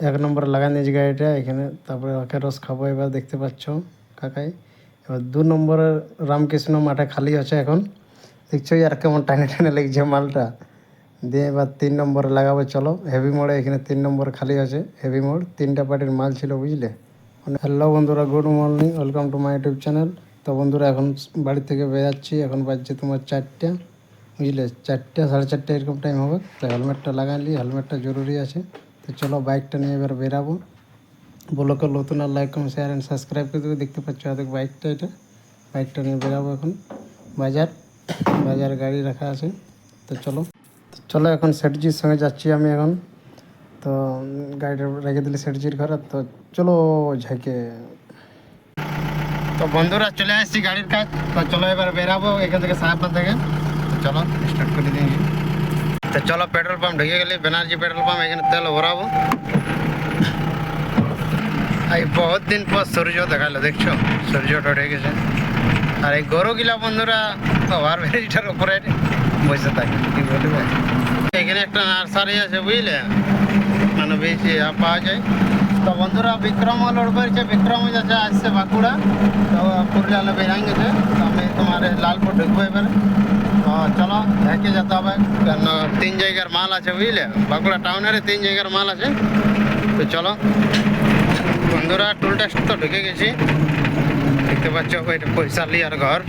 এক নম্বরে লাগাই নিয়েছি গাড়িটা, এখানে তারপরে ওকে রস খাব, এবার দেখতে পাচ্ছ কাকাই। এবার দু নম্বরের রামকৃষ্ণ মাঠে খালি আছে এখন। দেখছ আর কেমন টানে টানে লেগেছে মালটা। দিয়ে এবার তিন নম্বরে লাগাবো, চলো। হেভি মোড়ে এখানে তিন নম্বর খালি আছে হেভি মোড় তিনটা পার্টির মাল ছিল, বুঝলে? হ্যালো বন্ধুরা good morning welcome to my YouTube channel তো বন্ধুরা, এখন বাড়ি থেকে বেরাচ্ছি, এখন বাজছে তোমার চারটা, বুঝলে? চারটে, সাড়ে চারটে এরকম টাইম হবে। তো হেলমেটটা লাগাইলি হেলমেটটা জরুরি আছে। তো চলো বাইকটা নিয়ে এবার বেরাবো। ব্লগের নতুন আর like comment share and subscribe করে দেবে। দেখতে পাচ্ছ আদেক বাইকটা এটা। বাইকটা নিয়ে বেরাবো এখন। বাজার। বাজার গাড়ি রাখা আছে। তো চলো। চলো এখন সেটজির সঙ্গে যাচ্ছি আমি এখন। তো গাড়িটা রেখে দিলি সেটজির ঘরে। তো চলো ঝাঁকে তো বন্ধুরা চলে আসছি গাড়ির কাজ। তো চলো এবার বেরাবো এখান থেকে সাহেববাদ থেকে। চলো স্টার্ট করে দিই। তো চলো পেট্রোল পাম্প ঢুকে গেলি ব্যানার্জি পেট্রোল পাম্প, এখানে তেল ভরাবো। এই বহুত দিন পর সূর্য দেখাল, দেখছ? সূর্যটা উঠে গেছে। আর এই গরুগুলা বন্ধুরা ওভার ব্রিজটার উপরে বসে থাকে, কি বলবে? এখানে একটা নার্সারি আছে, বুঝলে? মানে বেশি পাওয়া যায়। তো বন্ধুরা, বিক্রম লোড করেছে বিক্রম যাচ্ছে আসছে বাঁকুড়া। তো পুরুলিয়া বেরাই গেছে তো আমি তোমার লালপুর ঢুকবো এবারে। চলো দেখে যেতে হবে কেন তিন জায়গার মাল আছে বুঝলে বাঁকুড়া টাউনের তিন জায়গার মাল আছে তো চলো বন্ধুরা টুল ট্যাক্স তো ঢুকে গেছি দেখতে পাচ্ছ ওইটা পয়সা লিয়ার ঘর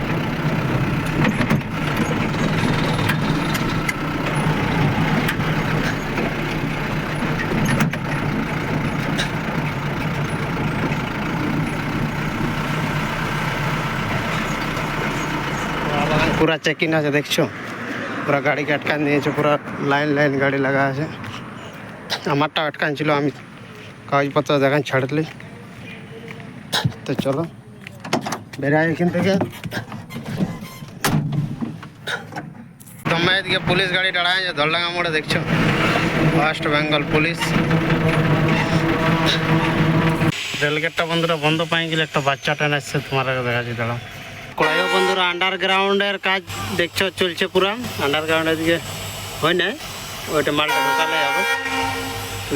পুরা চেকিং আছে, দেখছ? পুরা গাড়িকে আটকান দিয়েছে পুরা লাইন লাইন গাড়ি লাগা আছে। আমারটা আটকান ছিল, আমি কাগজপত্র দেখান ছাড়লি তো চলো, বেরাই এখান থেকে। তোমার এদিকে পুলিশ গাড়ি দাঁড়ায় আছে ধরলাঙ্গা মোড়ে, দেখছ? West Bengal police. রেলগেটটা বন্ধুরা বন্ধ পাই গেলে একটা বাচ্চা ট্রেন আসছে তোমার দেখা যাচ্ছে দাঁড়াও। কড়াইও বন্ধুরা আন্ডারগ্রাউন্ডের কাজ দেখছ, চলছে পুরা। আন্ডারগ্রাউন্ডের দিকে হয় না ওইটা মালটা ঢোকালে যাব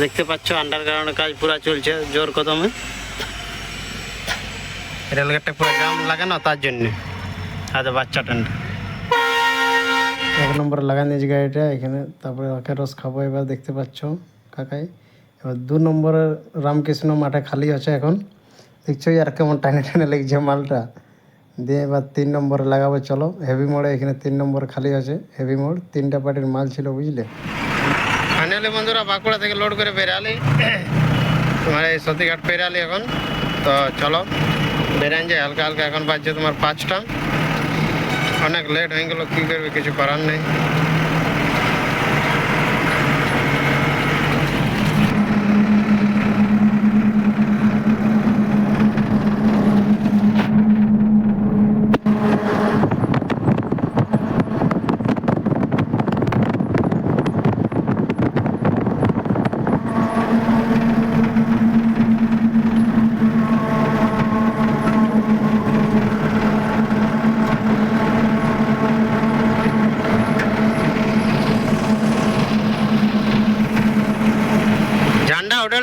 দেখতে পাচ্ছ আন্ডারগ্রাউন্ডের কাজ পুরা চলছে, জোর কদমে। রেলগেটটা পুরো লাগে না, তার জন্যে। আজ বাচ্চা ট্রেনটা এক নম্বরে লাগাই নিয়েছি গাড়িটা, এখানে তারপরে ওকে রস খাব, এবার দেখতে পাচ্ছ কাকাই। এবার দু নম্বরের রামকৃষ্ণ মাঠে খালি আছে এখন। দেখছ আর কেমন টানে টানে লেগেছে মালটা। দিয়ে এবার তিন নম্বরে লাগাবো, চলো। হেভি মোড়ে এখানে তিন নম্বর খালি আছে হেভি মোড় তিনটা পার্টির মাল ছিল, বুঝলে? ফাইনালি বন্ধুরা, বাঁকুড়া থেকে লোড করে বেরালি তোমার এই সতীঘাট পেরালি এখন। তো চলো বেরান যায়, হালকা হালকা এখন বাজছে তোমার পাঁচটা। অনেক লেট হয়ে গেলো, কী করবে, কিছু করার নেই।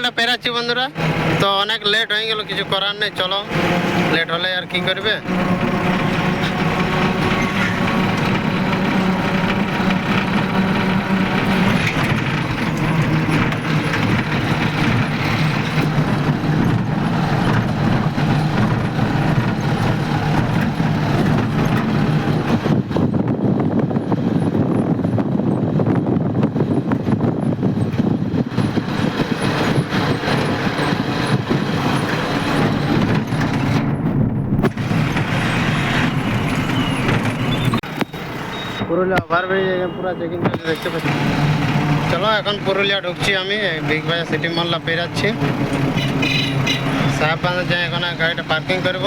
ঝান্ডা পেরাচ্ছি বন্ধুরা। তো অনেক লেট হয়ে গেল, কিছু করার নেই, চলো। লেট হলে আর কি করবে? পুরুলিয়া ওভারব্রিজ পুরো চেকিং দেখতে পাচ্ছি। চলো, এখন পুরুলিয়া ঢুকছি আমি বিগ বাজার সিটি মল্লা পেরাচ্ছি। সাহেব বাজার যাই, এখন গাড়িটা পার্কিং করব।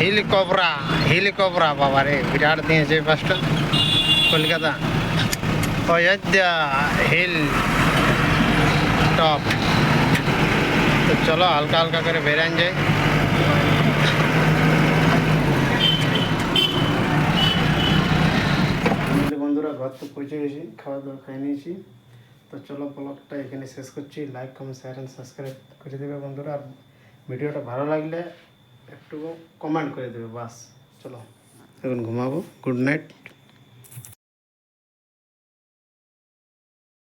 হিলিকপ্রা হিলিকপ্রা বাবা রে, বিরাট দিয়েছে বাসটা। কলকাতা। অযোধ্যা, হিল। টপ তো চলো হালকা হালকা করে বেরান যায় বন্ধুরা ঘর তো পৌঁছে গেছি খাওয়া দাওয়া খাই নিয়েছি। তো চলো ব্লগটা এখানে শেষ করছি। Like comment share and subscribe করে দেবে বন্ধুরা। আর ভিডিওটা ভালো লাগলে একটু কমেন্ট করে দেবে বাস। চলো। এখন ঘুমাবো। Good night